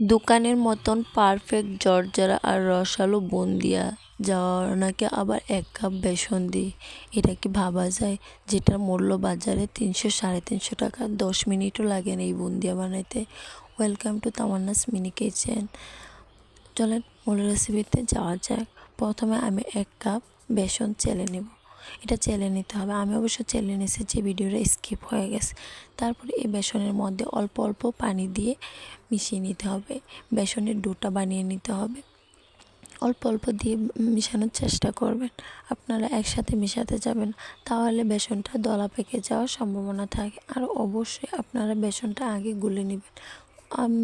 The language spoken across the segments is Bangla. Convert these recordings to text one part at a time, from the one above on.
দোকানের মতন পারফেক্ট জর্জরা আর রসালো বুন্দিয়া। যাওয়ার নাকি আবার এক কাপ বেসন দিয়ে এটা কি ভাবা যায়? যেটার মূল্য বাজারে তিনশো, সাড়ে তিনশো টাকা, দশ মিনিটও লাগে না এই বুন্দিয়া বানাইতে। Welcome to Tamanna's mini kitchen চলেন মূল রেসিপিতে যাওয়া যাক। প্রথমে আমি এক কাপ বেসন চেলে নেব। এটা চেলে নিতে হবে। আমি অবশ্য চেলে নিয়েছি যে ভিডিওটা স্কিপ হয়ে গেছে। তারপরে এই বেসনের মধ্যে অল্প অল্প পানি দিয়ে মিশিয়ে নিতে হবে। বেসনের ডোটা বানিয়ে নিতে হবে। অল্প অল্প দিয়ে মিশানোর চেষ্টা করবেন। আপনারা একসাথে মেশাতে যাবেন, তাহলে বেসনটা দলা পেকে যাওয়ার সম্ভাবনা থাকে। আর অবশ্যই আপনারা বেসনটা আগে গুলে নেবেন।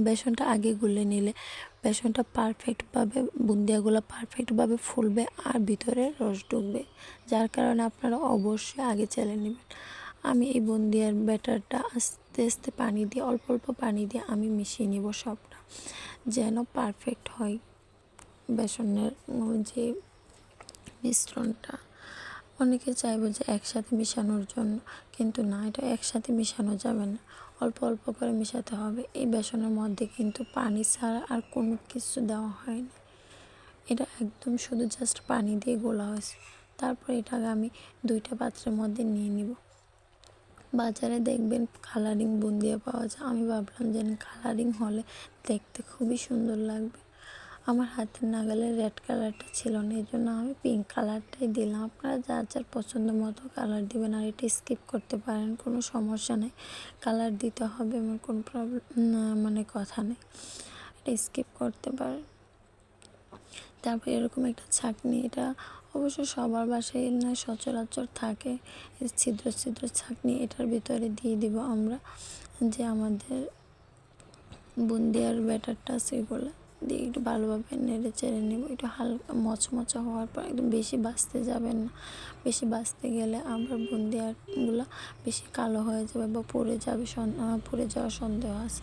বেসনটা আগে গুলে নিলে বেসনটা পারফেক্টভাবে বুন্দিয়াগুলো পারফেক্টভাবে ফুলবে আর ভিতরে রস ঢুকবে। যার কারণে আপনারা অবশ্যই আগে চেলে নেবেন। আমি এই বুন্দিয়ার ব্যাটারটা আস্তে আস্তে পানি দিয়ে, অল্প অল্প পানি দিয়ে আমি মিশিয়ে নিব সবটা, যেন পারফেক্ট হয় বেসনের যে মিশ্রণটা। অনেকে চাইবে যে একসাথে মিশানোর জন্য, কিন্তু না, এটা একসাথে মিশানো যাবে না। অল্প অল্প করে মেশাতে হবে। এই বেসনের মধ্যে কিন্তু পানি ছাড়া আর কোনো কিছু দেওয়া হয়নি। এটা একদম শুধু জাস্ট পানি দিয়ে গোলা হয়েছে। তারপর এটাকে আমি দুইটা পাত্রের মধ্যে নিয়ে নিব। বাজারে দেখবেন কালারিং বুন্দিয়া পাওয়া যায়। আমি ভাবলাম যে কালারিং হলে দেখতে খুবই সুন্দর লাগবে। আমার হাতের নাগালে রেড কালারটা ছিল না, এই জন্য আমি পিঙ্ক কালারটাই দিলাম। আপনারা যার যার পছন্দ মতো কালার দিবেন আর এটা স্কিপ করতে পারেন, কোনো সমস্যা নেই। কালার দিতে হবে এমন কোনো প্রবলেম মানে কথা নেই। এটা স্কিপ করতে পারেন। তারপর এরকম একটা ছাঁকনি, এটা অবশ্য সবার বাসায় না, সচরাচর থাকে। ছিদ্র ছিদ্র ছাঁকনি, এটার ভিতরে দিয়ে দিব আমরা যে আমাদের বুন্দিয়ার ব্যাটারটা আছে সেগুলো দিয়ে একটু ভালোভাবে নেড়ে চেড়ে নেব। একটু হালকা মচমচা হওয়ার পর একদম বেশি বাঁচতে যাবেন না। বেশি বাঁচতে গেলে আবার বুন্দিয়াগুলো বেশি কালো হয়ে যাবে বা পড়ে যাবে পড়ে যাওয়ার সন্দেহ আছে।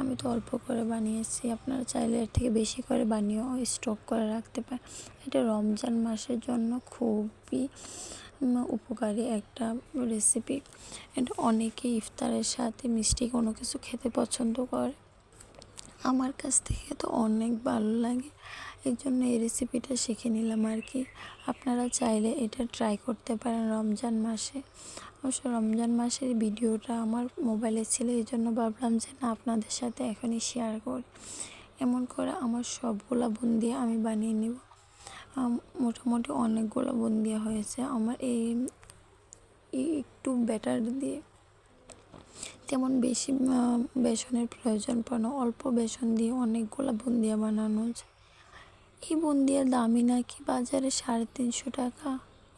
আমি তো অল্প করে বানিয়েছি, আপনারা চাইলে এর থেকে বেশি করে বানিয়েও স্টক করে রাখতে পারেন। এটা রমজান মাসের জন্য খুবই উপকারী একটা রেসিপি এটা অনেকে ইফতারের সাথে মিষ্টি কোনো কিছু খেতে পছন্দ করে। আমার কাছ থেকে তো অনেক ভালো লাগে। এই জন্য এই রেসিপিটা শিখে নিলাম আর কি। আপনারা চাইলে এটা ট্রাই করতে পারেন রমজান মাসে। অবশ্য রমজান মাসের ভিডিওটা আমার মোবাইলে ছিল, এই জন্য ভাবলাম যে না, আপনাদের সাথে এখনই শেয়ার করি। এমন করে আমার সবগুলা বুন্দিয়া আমি বানিয়ে নিব। মোটামুটি অনেকগুলো বুন্দিয়া হয়েছে। আমার এই একটু ব্যাটার দিয়ে তেমন বেশি বেসনের প্রয়োজন পড়ে না। অল্প বেসন দিয়ে অনেকগুলো বুন্দিয়া বানানো যায় এই বুন্দিয়ার দামই নাকি বাজারে সাড়ে তিনশো টাকা।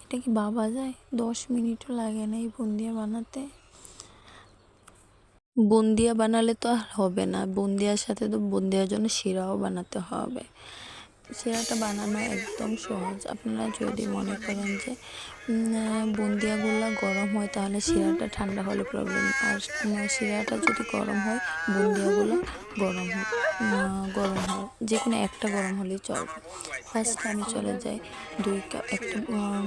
এটা কি বাবা যায়? দশ মিনিটও লাগে না এই বুন্দিয়া বানাতে। বুন্দিয়া বানালে তো আর হবে না। বুন্দিয়ার সাথে তো বুন্দিয়ার জন্য শিরাও বানাতে হবে। শিরাটা বানানো একদম সহজ। আপনারা যদি মনে করেন যে বুন্দিয়াগুলো গরম হয়, তাহলে শিরাটা ঠান্ডা হলে প্রবলেম আর শিরাটা যদি গরম হয়, বুন্দিয়াগুলো গরম হয় গরম হয়। যে কোনো একটা গরম হলেই চলবে। ফার্স্ট আমি চলে যাই দুই কাপ একটা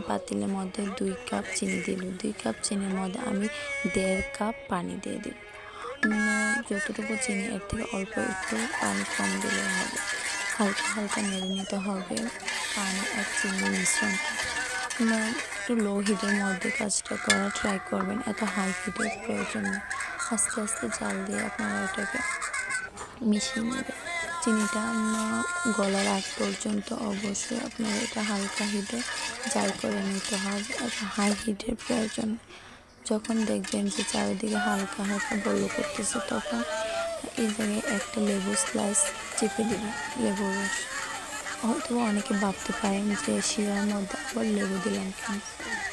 পাতিলের মধ্যে দুই কাপ চিনি দিল দুই কাপ চিনির মধ্যে আমি দেড় কাপ পানি দিয়ে দিই যতটুকু চিনি, এর থেকে অল্প একটু পানি কম দিলে হবে। হালকা হালকা নেড়ে নিতে হবে। পানি আর চিনি মিশ্রণটা একটু লো হিটের মধ্যে কাজটা করা ট্রাই করবেন। এত হাই হিটের প্রয়োজন আস্তে আস্তে জাল দিয়ে আপনারা এটাকে মিশিয়ে নেবেন। চিনিটা গলার আগ পর্যন্ত অবশ্যই আপনারা এটা হালকা হিটে জাল করে নিতে হবে। এত হাই হিটের প্রয়োজন যখন দেখবেন যে চারিদিকে হালকা হালকা বল করতেছে, তখন এই একটা লেবু স্লাইস চেপে দিবেন লেবুর রস। হয়তো অনেকে ভাবতে পারেন যে শিরার মধ্যে আবার লেবু দিলাম কেন?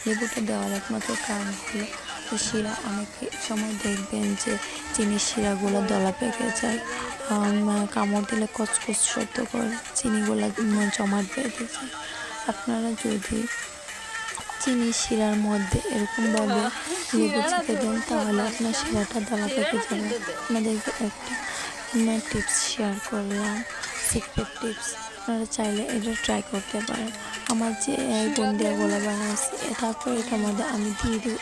লেবুটা দেওয়ার একমাত্র কারণ হলো যে শিরা অনেক সময় দেখবেন যে চিনির শিরাগুলো দলা পেকে যায় কামড় দিলে কচকচ শব্দ করে, চিনিগুলো জমাট বেঁধে যায়। আপনারা যদি চিনি, শিরার মধ্যে এরকমভাবে লেবু চেপে দেন, তাহলে আপনার শিরাটা দলা পেকে যাবে। আপনাদেরকে একটা টিপস শেয়ার করলাম সিক্রেট টিপস আপনারা চাইলে এটা ট্রাই করতে পারেন। আমার যে এই বুন্দিয়াগুলো বানাইছি তারপর এটার মধ্যে আমি দিয়ে দিই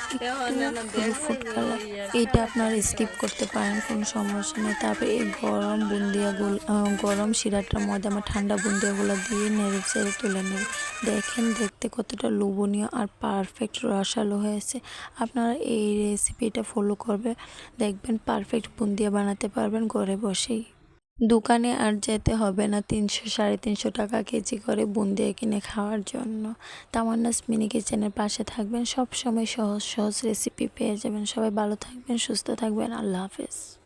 ফুড কালার এটা আপনারা স্কিপ করতে পারেন, কোনো সমস্যা নেই। তারপর এই গরম বুন্দিয়াগুলো গোল গরম শিরাটার মধ্যে আমার ঠান্ডা বুন্দিয়াগুলো দিয়ে নেড়ে চেড়ে তুলে নেবে। দেখেন দেখতে কতটা লোভনীয় আর পারফেক্ট রসালো হয়েছে। আপনারা এই রেসিপিটা ফলো করবে, দেখবেন পারফেক্ট বুন্দিয়া বানাতে পারবেন, ঘরে বসেই। দোকানে আর যেতে হবে না। তিনশো, সাড়ে তিনশো টাকা কেজি করে বুন্দিয়া কিনে খাওয়ার জন্য। তামান্নাস মিনি কিচেনের পাশে থাকবেন। সব সময় সহজ সহজ রেসিপি পেয়ে যাবেন। সবাই ভালো থাকবেন, সুস্থ থাকবেন। আল্লাহ হাফেজ।